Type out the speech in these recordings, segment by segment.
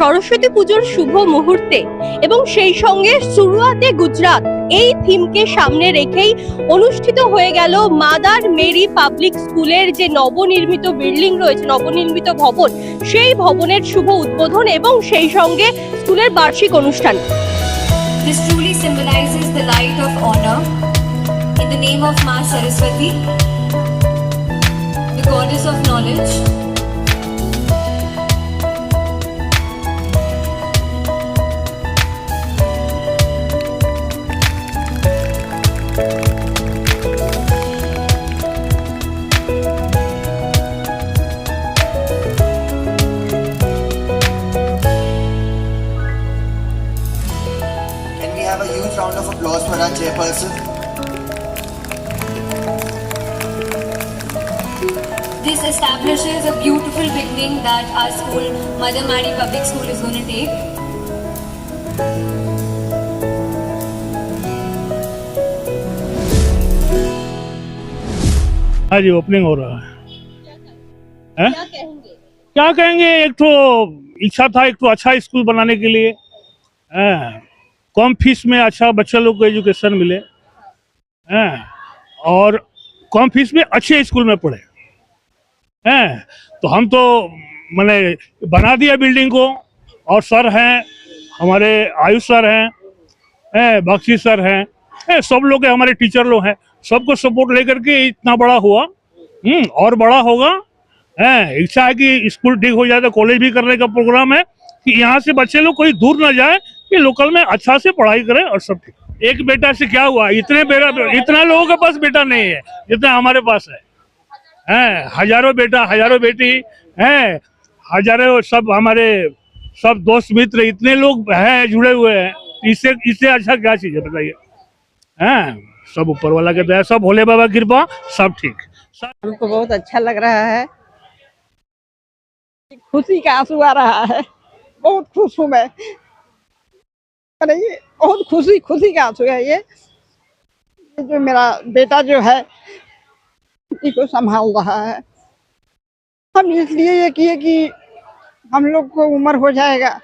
সরস্বতী পুজোর শুভ মুহূর্তে এবং সেই সঙ্গে সুরুয়াতে গুজরাট এই থিমকে সামনে রেখেই অনুষ্ঠিত হয়ে গেল মাদার মেরি পাবলিক স্কুলের যে নবনির্মিত বিল্ডিং রয়েছে নবনির্মিত ভবন সেই ভবনের শুভ উদ্বোধন এবং সেই সঙ্গে স্কুলের বার্ষিক অনুষ্ঠান the name of Ma Saraswati, the goddess of knowledge. Beautiful that our school, Mother Mary Public School, is going to take. हाँ जी ओपनिंग हो रहा है हैं? क्या कहेंगे एक तो इच्छा था एक तो अच्छा स्कूल बनाने के लिए? कम फ़ीस में अच्छा बच्चा लोग को एजुकेशन मिले हैं? और कम फ़ीस में अच्छे स्कूल में पढ़े हैं तो हम तो मैंने बना दिया बिल्डिंग को और सर हैं हमारे आयुष सर हैं हैं बख्शी सर हैं हैं, सब लोग हैं, हमारे टीचर लोग हैं सबको सपोर्ट लेकर के इतना बड़ा हुआ हम्म और बड़ा होगा है इच्छा है कि स्कूल ठीक हो जाए तो कॉलेज भी करने का प्रोग्राम है कि यहाँ से बच्चे लोग कोई दूर ना जाए कि लोकल में अच्छा से पढ़ाई करें और सब ठीक। एक बेटा से क्या हुआ इतने बेटा इतना लोगों के पास बेटा नहीं है जितना हमारे पास है। हैं, हज़ारों बेटा, हज़ारों बेटी हैं, हज़ारों सब हमारे, सब दोस्त मित्र, इतने लोग हैं, जुड़े हुए हैं इससे इससे अच्छा क्या चीज़ है बताइए? हैं, सब ऊपर वाला के दया, सब भोले बाबा कृपा, सब ठीक। हमको बहुत अच्छा लग रहा है। खुशी का आँसू आ रहा है। बहुत खुश हूँ मैं। अरे ये बहुत खुशी खुशी का आँसू है ये जो मेरा बेटा जो है इसी को संभाल रहा है। हम इसलिए ये किए कि हम लोग को उम्र हो जाएगा।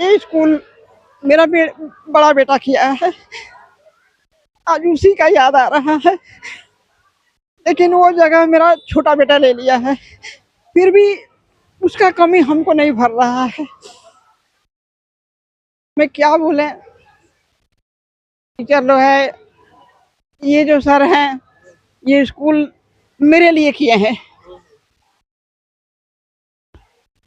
ये स्कूल मेरा बे, बड़ा बेटा किया है। आज उसी का याद आ रहा है। लेकिन वो जगह मेरा छोटा बेटा ले लिया है। फिर भी उसका कमी हमको नहीं भर रहा है। मैं क्या बोले? टीचर लोग है ये जो सर हैं ये स्कूल मेरे लिए किए हैं।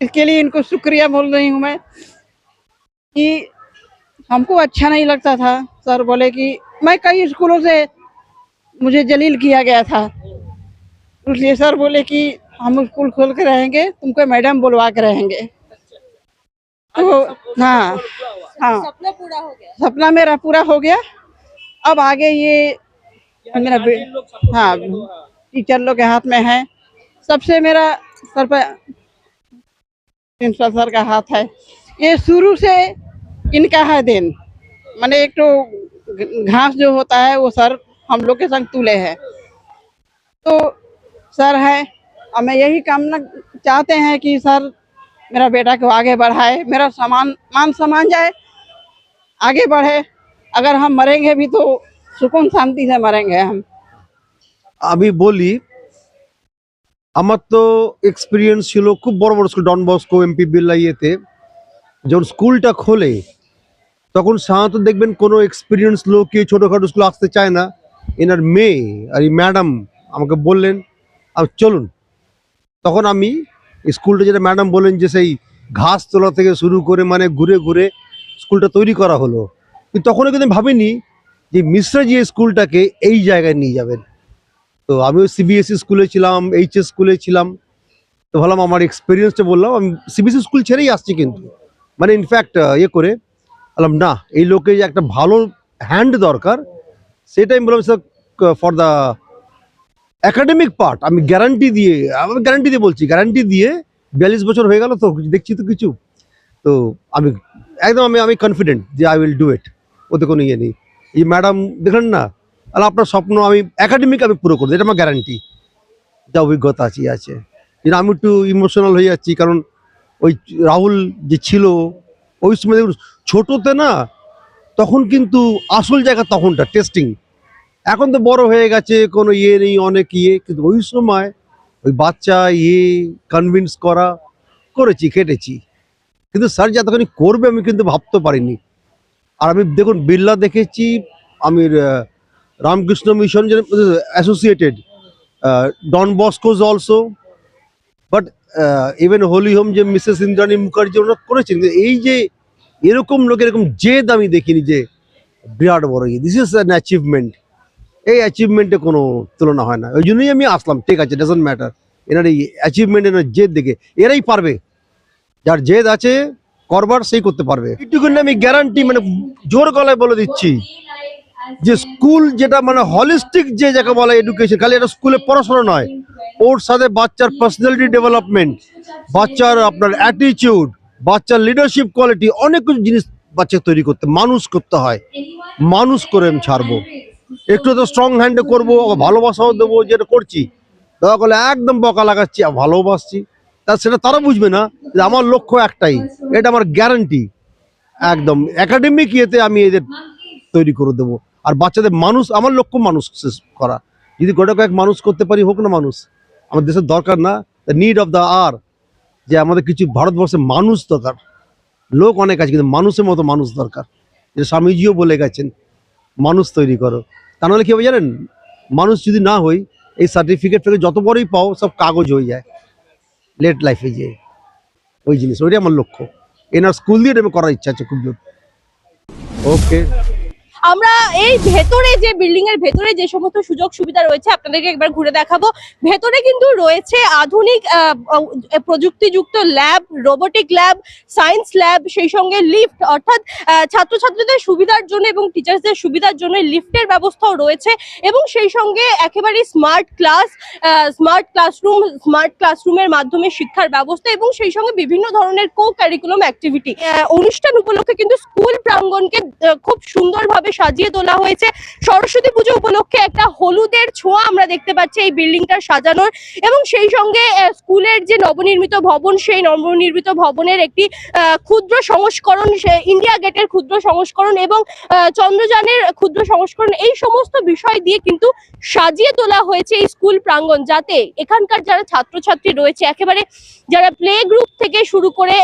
इसके लिए इनको शुक्रिया बोल रही हूँ मैं कि हमको अच्छा नहीं लगता था। सर बोले कि मैं कई स्कूलों से मुझे जलील किया गया था। इसलिए सर बोले कि हम स्कूल खोल के रहेंगे तुमको मैडम बुलवा के रहेंगे। तो हाँ हाँ। सपना पूरा हो गया। सपना मेरा पूरा हो गया। अब आगे ये मेरा हाँ टीचर लोग के हाथ में है। सबसे मेरा सर पर प्रिंसिपल सर का हाथ है। ये शुरू से इनका है दिन। मैंने एक तो घास जो होता है वो सर हम लोग के संग तुले है। तो सर है। और मैं यही कामना चाहते हैं कि सर मेरा बेटा को आगे बढ़ाए मेरा सामान मान सम्मान जाए आगे बढ़े। अगर हम मरेंगे भी तो सुकून शांति से मरेंगे हम আমি বলি আমার তো এক্সপিরিয়েন্স ছিল খুব বড় বড় স্কুল ডন বস্কো এমপি বিল্লা ইয়েতে যখন স্কুলটা খোলে তখন সাধারণত দেখবেন কোনো এক্সপিরিয়েন্স লোক কেউ ছোটোখাটো স্কুল আসতে চায় না এনার মেয়ে আর এই ম্যাডাম আমাকে বললেন আর চলুন তখন আমি স্কুলটা যেটা ম্যাডাম বললেন যে সেই ঘাস তোলা থেকে শুরু করে মানে ঘুরে ঘুরে স্কুলটা তৈরি করা হলো কিন্তু তখনও কিন্তু আমি ভাবিনি যে মিশ্রা যে স্কুলটাকে এই জায়গায় নিয়ে যাবেন। তো আমিও সিবিএসই স্কুলে ছিলাম এইচএস স্কুলে ছিলাম। তো ভাবলাম আমার এক্সপিরিয়েন্সটা বললাম, আমি সিবিএসই স্কুল ছেড়েই আসছি কিন্তু। মানে ইনফ্যাক্ট ইয়ে করে বললাম, না, এই লোকে যে একটা ভালো হ্যান্ড দরকার, সেটা আমি বললাম sir for the academic part আমি গ্যারান্টি দিয়ে, আমি গ্যারান্টি দিয়ে বলছি গ্যারান্টি দিয়ে বিয়াল্লিশ বছর হয়ে গেল তো, দেখছি তো কিছু। তো আমি, একদম আমি আমি কনফিডেন্ট যে আই উইল ডু ইট ওতে কোনো ইয়ে নেই। এই ম্যাডাম দেখলেন না? তাহলে আপনার স্বপ্ন আমি একাডেমিক আমি পুরো করে দিই এটা আমার গ্যারান্টি যা অভিজ্ঞতা আছে আছে। কিন্তু আমি একটু ইমোশনাল হয়ে যাচ্ছি, কারণ ওই রাহুল যে ছিল ওই সময় দেখুন, ছোটোতে না, তখন কিন্তু আসল জায়গা তখনটা টেস্টিং এখন তো বড় হয়ে গেছে, কোনো ইয়ে নেই, অনেক ইয়ে কিন্তু ওই সময় ওই বাচ্চা ইয়ে কনভিন্স করা, করেছি, খেটেছি। কিন্তু স্যার যতখানি করবে, আমি কিন্তু ভাবতে পারিনি। আর আমি দেখুন বিড়লা দেখেছি, আমি Ramakrishna Mission associated Don Bosco's also but even Holy Home যে মিসেস ইন্দ্রাণী মুখার্জি ওনারা করেছেন এই যে এরকম লোক এরকম জেদ আমি দেখিনি যে বিরাট বড় দিস ইজ অ্যান অ্যাচিভমেন্ট এই অ্যাচিভমেন্টে কোনো তুলনা হয় না। ওই জন্যই আমি আসলাম। ঠিক আছে ডাজন্ট ম্যাটার এনার এই অ্যাচিভমেন্ট এনার জেদ দেখে। এরাই পারবে। যার জেদ আছে করবার সেই করতে পারবে। এইটুকুন আমি গ্যারান্টি মানে জোর গলায় বলে দিচ্ছি যে স্কুল যেটা মানে হলিস্টিক যে যাকে বলা এডুকেশন খালি এটা স্কুলে পড়াশোনা নয়, ওর সাথে বাচ্চার পার্সোনালিটি ডেভেলপমেন্ট বাচ্চার আপনার অ্যাটিটিউড বাচ্চার লিডারশিপ কোয়ালিটি অনেক কিছু জিনিস বাচ্চা তৈরি করতে, মানুষ করতে হয়। মানুষ করে আমি ছাড়বো। একটু তো স্ট্রং হ্যান্ডে করব, ভালোবাসাও দেবো, যেটা করছি। দয়া করলে একদম বকা লাগাচ্ছি আর ভালোবাসছি। তা সেটা তারা বুঝবে না যে আমার লক্ষ্য একটাই। এটা আমার গ্যারান্টি একদম। একাডেমিক ইয়েতে আমি এদের তৈরি করে দেবো। আর বাচ্চাদের মানুষ, আমার লক্ষ্য মানুষ করা। যদি গোটা কয়েক মানুষ করতে পারি, হোক না মানুষ। আমার দেশের দরকার না। দ্য নিড অফ দ্য আর যে আমাদের কিছু ভারতবর্ষে মানুষ দরকার। লোক অনেক আছে, কিন্তু মানুষের মতো মানুষ দরকার। যে স্বামীজিও বলে গেছেন, মানুষ তৈরি করো। তা নাহলে কী হবে জানেন? মানুষ যদি না হই এই সার্টিফিকেট থেকে যত বড়ই পাও, সব কাগজ হয়ে যায়। লেট লাইফে যে, ওই জিনিস, ওইটাই আমার লক্ষ্য। এনার স্কুল দিয়ে করার ইচ্ছা আছে, খুব ওকে আমরা এই ভেতরে যে বিল্ডিং এর ভেতরে যে সমস্ত সুযোগ সুবিধা রয়েছে, আপনাদেরকে একবার ঘুরে দেখাবো। ভেতরে কিন্তু রয়েছে আধুনিক প্রযুক্তিযুক্ত lab robotic lab science lab সেই সঙ্গে লিফট অর্থাৎ ছাত্রছাত্রীদের সুবিধার জন্য এবং টিচার্সদের সুবিধার জন্য লিফটের ব্যবস্থাও রয়েছে এবং সেই সঙ্গে একেবারে smart class smart classroom smart ক্লাসরুমের মাধ্যমে শিক্ষার ব্যবস্থা এবং সেই সঙ্গে বিভিন্ন ধরনের কো কারিকুলাম অ্যাক্টিভিটি অনুষ্ঠান উপলক্ষে কিন্তু স্কুল প্রাঙ্গনকে খুব সুন্দরভাবে সাজিয়ে তোলা হয়েছে। সরস্বতী পুজো উপলক্ষে ছোঁয়া আমরা দেখতে পাচ্ছি এই বিল্ডিংটা সাজানোর। এবং সেই সঙ্গে স্কুলের যে নবনির্মিত ভবন, সেই নবনির্মিত ভবনের একটি ক্ষুদ্র সংস্করণ ইন্ডিয়া গেটের ক্ষুদ্র সংস্করণ এবং চন্দ্রযানের ক্ষুদ্র সংস্করণ, এই সমস্ত বিষয় দিয়ে কিন্তু সাজিয়ে তোলা হয়েছে এই স্কুল প্রাঙ্গণ, যাতে এখানকার যারা ছাত্রছাত্রী রয়েছে, একেবারে যারা প্লে গ্রুপ থেকে শুরু করে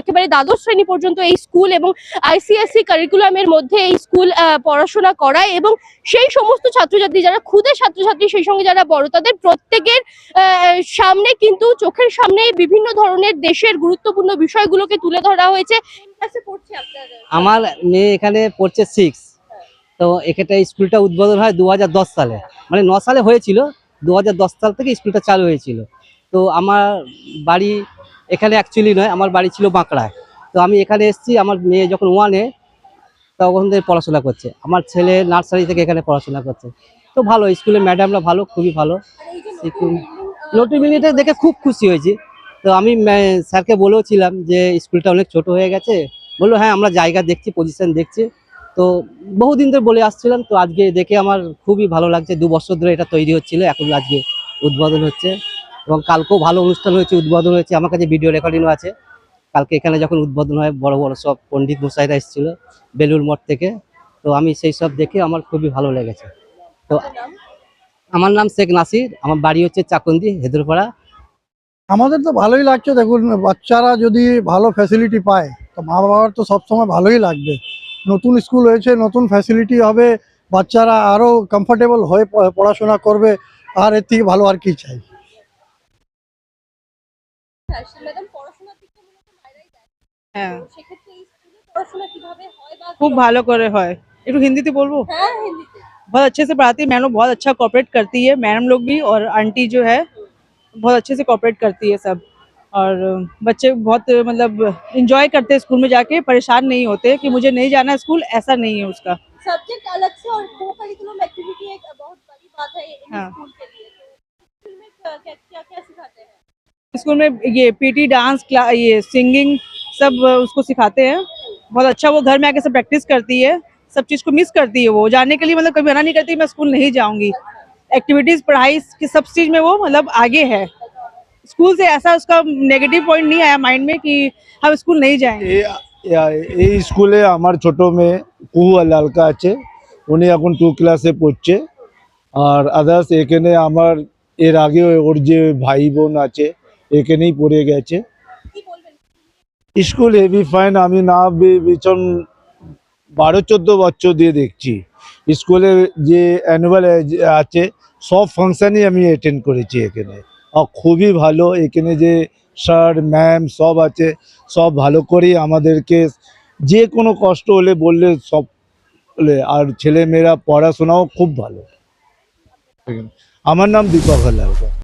একেবারে দ্বাদশ শ্রেণি পর্যন্ত এই স্কুল এবং আইসিএসসি কারিকুলামের মধ্যে এই স্কুল পড়াশোনা করায় এবং সেই সমস্ত ছাত্রছাত্রী যারা ক্ষুদে ছাত্রছাত্রী সেই সঙ্গে যারা বড় তাদের প্রত্যেকের আহ, সামনে কিন্তু চোখের সামনে বিভিন্ন ধরনের দেশের গুরুত্বপূর্ণ বিষয়গুলোকে তুলে ধরা হয়েছে। ক্লাসে পড়ছে আপনার? আমার মেয়ে এখানে পড়ছে সিক্স তো এখানটা স্কুলটা উদ্বোধন হয় দুহাজার দশ সালে। মানে ন সালে হয়েছিল দু হাজার দশ সাল থেকে স্কুলটা চালু হয়েছিল। তো আমার বাড়ি এখানে অ্যাকচুয়ালি নয় আমার বাড়ি ছিল বাঁকড়ায়। তো আমি এখানে এসেছি আমার মেয়ে যখন ওয়ানে তখন থেকে পড়াশোনা করছে। আমার ছেলে নার্সারি থেকে এখানে পড়াশোনা করছে। তো ভালো, স্কুলের ম্যাডামরা ভালো, খুবই ভালো। মিনিটে দেখে খুব খুশি হয়েছি। তো আমি স্যারকে বলেওছিলাম যে স্কুলটা অনেক ছোট হয়ে গেছে। বলল হ্যাঁ আমরা জায়গা দেখছি পজিশন দেখছি। তো বহুদিন ধরে বলে আসছিলাম। তো আজকে দেখে আমার খুবই ভালো লাগছে। দু বছর ধরে এটা তৈরি হচ্ছিল, এখন আজকে উদ্বোধন হচ্ছে। এবং কালকেও ভালো অনুষ্ঠান হয়েছে, উদ্বোধন হয়েছে। আমার কাছে ভিডিও রেকর্ডিংও আছে। কালকে এখানে যখন উদ্বোধন হয়, বড় বড় সব পণ্ডিত মশাইরা এসেছিল বেলুর মঠ থেকে। তো আমি সেই সব দেখে আমার খুবই ভালো লেগেছে। তো আমার নাম শেখ নাসির আমার বাড়ি হচ্ছে চাকন্দি হেদুরপাড়া। আমাদের তো ভালোই লাগছে দেখুন বাচ্চারা যদি ভালো ফ্যাসিলিটি পায় তো মা বাবার তো সবসময় ভালোই লাগবে। নতুন স্কুল হয়েছে নতুন ফ্যাসিলিটি হবে বাচ্চারা আরও কমফোর্টেবল হয়ে প- পড়াশোনা করবে আর এর থেকে ভালো আর কি চাই। হ্যাঁ। তো সেক্ষেত্রে এই স্কুলে পড়াশোনা কীভাবে হয় বা खूब ভালো করে হয়। একটু হিন্দিতে বলব? হ্যাঁ হিন্দিতে। बहुत अच्छे से पढ़ाती है। मैडम बहुत अच्छा कॉपरेट करती है। मैडम लोग भी और आंटी जो है बहुत अच्छे से कॉपरेट करती है सब। और बच्चे बहुत मतलब इंजॉय करते हैं स्कूल में जाके। परेशान नहीं होते कि मुझे नहीं जाना स्कूल ऐसा नहीं है उसका। सब्जेक्ट अलग से और को करिकुलम एक्टिविटी एक बहुत बड़ी बात है इन हाँ। स्कूल के लिए। स्कूल में क्या क्या क्या, सिखाते हैं? स्कूल में ये पीटी डांस ये सिंगिंग सब उसको सिखाते हैं। बहुत अच्छा वो घर में आके सब प्रैक्टिस करती है। सब चीज़ को मिस करती है वो जाने के लिए मतलब कभी मना नहीं करती मैं स्कूल नहीं जाऊंगी एक्टिविटीज़ पढ़ाई की सब चीज़ में वो मतलब आगे है स्कूल से ऐसा उसका नेगेटिव पॉइंट नहीं आया माइंड में कि हम स्कूल नहीं जाएंगे এ- এ- এই স্কুলে আমার ছোট মেয়ে কুহু লালকা আছে উনি এখন টু ক্লাসে পড়ছে আর আদার্স এখানে আমার এর আগে ওর যে ভাই বোন আছে এখানেই পড়ে গেছে স্কুল হেভি ফাইন আমি না বি- ভীষণ বারো, চোদ্দ বছর দিয়ে দেখছি। স্কুলে যে অ্যানুয়াল আছে, সব ফাংশনই আমি অ্যাটেন্ড করেছি এখানে। আর খুবই ভালো, এখানে যে স্যার ম্যাম সব আছে, সব ভালো করেই আমাদেরকে যে কোনো কষ্ট হলে বললে সব আর ছেলে মেয়েরা পড়াশোনাও খুব ভালো। আমার নাম দীপক হালদার।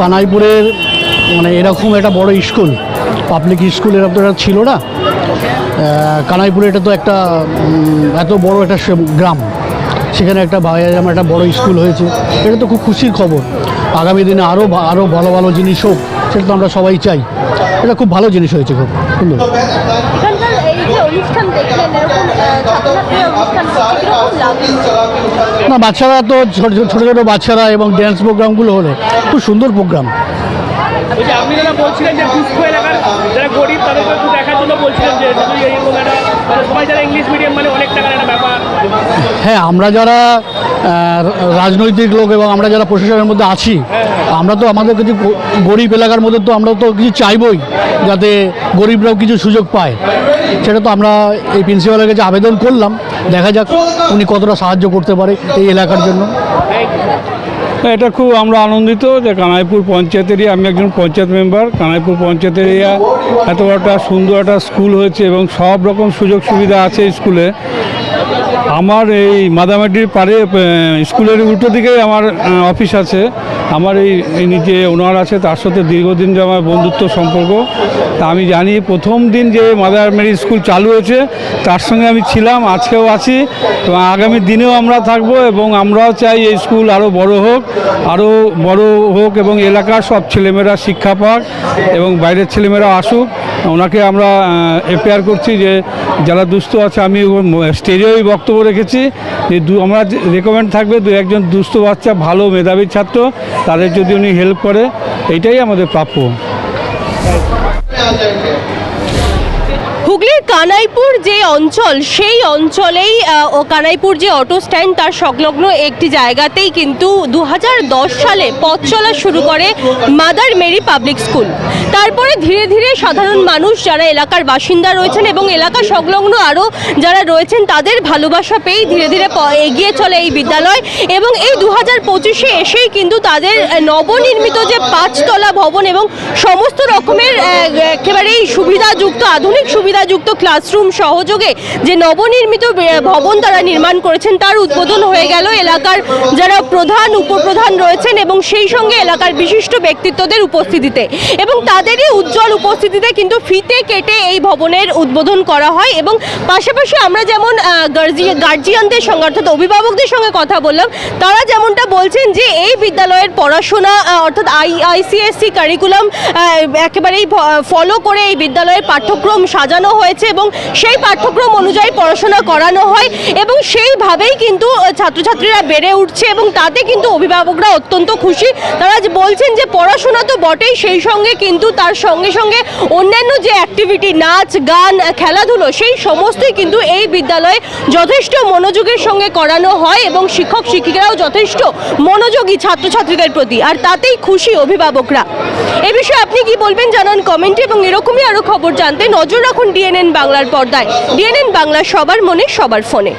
কানাইপুরের মানে এরকম একটা বড় স্কুল। পাবলিক স্কুল এরকম তো ছিল না। কানাইপুরে এটা তো একটা এত বড় একটা গ্রাম। সেখানে একটা ভাইয়ারাম একটা বড় স্কুল হয়েছে। এটা তো খুব খুশির খবর। আগামী দিনে আরও আরও ভালো ভালো জিনিস হোক, সেটা তো আমরা সবাই চাই। এটা খুব ভালো জিনিস হয়েছে খুব সুন্দর অনুষ্ঠান দেখলেন এরকম ছাত্রছাত্রীরা অনুষ্ঠান না বাচ্চারা তো ছোট ছোট ছোট বাচ্চারা এবং ড্যান্স প্রোগ্রামগুলো হলে খুব সুন্দর প্রোগ্রাম আপনি যারা বলছিলেন যে দুস্থ এলাকার যারা গরিব তাদেরকে একটু দেখার জন্য বলছিলেন যে এরকম একটা মানে সবাই যারা ইংলিশ মিডিয়াম মানে অনেক টাকার একটা ব্যাপার। হ্যাঁ আমরা যারা রাজনৈতিক লোক এবং আমরা যারা প্রশাসনের মধ্যে আছি আমরা তো আমাদের কিছু গরিব এলাকার মধ্যে তো আমরা তো কিছু চাইবই যাতে গরিবরাও কিছু সুযোগ পায়। সেটা তো আমরা এই প্রিন্সিপালের কাছে আবেদন করলাম, দেখা যাক উনি কতটা সাহায্য করতে পারে এই এলাকার জন্য। এটা খুব আমরা আনন্দিত যে কানাইপুর পঞ্চায়েতেরই আমি একজন পঞ্চায়েত মেম্বার। কানাইপুর পঞ্চায়েতের এরিয়া এত একটা সুন্দর একটা স্কুল হয়েছে এবং সব রকম সুযোগ সুবিধা আছে স্কুলে। আমার এই মাদামাটির পারে স্কুলের উল্টো দিকে আমার অফিস আছে। আমার এই ইনি যে ওনার আছে, তার সাথে দীর্ঘদিন যে আমার বন্ধুত্ব সম্পর্ক, তা আমি জানি প্রথম দিন যে মাদার মেরি স্কুল চালু হয়েছে, তার সঙ্গে আমি ছিলাম, আজকেও আছি, এবং আগামী দিনেও আমরা থাকব, এবং আমরাও চাই এই স্কুল আরও বড় হোক আরও বড় হোক, এবং এলাকার সব ছেলেমেয়েরা শিক্ষা পাক, এবং বাইরের ছেলেমেয়েরা আসুক। ওনাকে আমরা এফআইআর করছি যে, যারা দুস্থ আছে, আমি স্টেজেই বক্তব্য রেখেছি, যে দু, আমরা রেকমেন্ড থাকবে দু একজন দুস্থ বাচ্চা, ভালো মেধাবী ছাত্র তাদের যদি উনি হেল্প করে এটাই আমাদের প্রাপ্য। কানাইপুর যে অঞ্চল, সেই অঞ্চলেই কানাইপুর যে অটো স্ট্যান্ড, তার সংলগ্ন একটি জায়গাতেই কিন্তু দু হাজার দশ সালে পথ চলা শুরু করে মাদার মেরি পাবলিক স্কুল। তারপরে ধীরে ধীরে সাধারণ মানুষ যারা এলাকার বাসিন্দা রয়েছেন এবং এলাকা সংলগ্ন আরও যারা রয়েছেন, তাদের ভালোবাসা পেয়েই ধীরে ধীরে এগিয়ে চলে এই বিদ্যালয় এবং এই দু হাজার পঁচিশে এসেই কিন্তু তাদের নবনির্মিত যে পাঁচতলা ভবন এবং সমস্ত রকমের একেবারেই সুবিধাযুক্ত, আধুনিক সুবিধাযুক্ত ক্লাসরুম সহযোগে যে নবনির্মিত ভবন তারা নির্মাণ করেছেন, তার উদ্বোধন হয়ে গেল এলাকার যারা প্রধান, উপপ্রধান রয়েছেন এবং সেই সঙ্গে এলাকার বিশিষ্ট ব্যক্তিত্বদের উপস্থিতিতে। এবং তাদেরই উজ্জ্বল উপস্থিতিতে কিন্তু ফিতে কেটে এই ভবনের উদ্বোধন করা হয় এবং পাশাপাশি আমরা যেমন গার্জিয়ানদের সঙ্গে, অর্থাৎ অভিভাবকদের সঙ্গে কথা বললাম, তারা যেমনটা বলছেন যে এই বিদ্যালয়ের পড়াশোনা অর্থাৎ আই, আইসিএসসি কারিকুলাম একেবারেই ফলো করে এই বিদ্যালয়ের পাঠ্যক্রম সাজানো হয়েছে এবং সেই পাঠ্যক্রম অনুযায়ী পড়াশোনা করানো হয় এবং সেইভাবেই কিন্তু ছাত্রছাত্রীরা বেড়ে উঠছে এবং তাতে কিন্তু অভিভাবকরা অত্যন্ত খুশি। তারা বলছেন যে পড়াশোনা তো বটেই, সেই সঙ্গে কিন্তু তার সঙ্গে সঙ্গে অন্যান্য যে অ্যাক্টিভিটি নাচ, গান, খেলাধুলো, সেই সমস্তই কিন্তু এই বিদ্যালয়ে যথেষ্ট মনোযোগের সঙ্গে করানো হয় এবং শিক্ষক শিক্ষিকারাও যথেষ্ট মনোযোগী ছাত্রছাত্রীদের প্রতি। আর তাতেই খুশি অভিভাবকরা। এ বিষয়ে আপনি কি বলবেন জানান কমেন্টে এবং এরকমই আরও খবর জানতে নজর রাখুন ডিএনএন বাংলার পর্দায়। ডিএনএন বাংলা সবার মনে সবার ফোনে।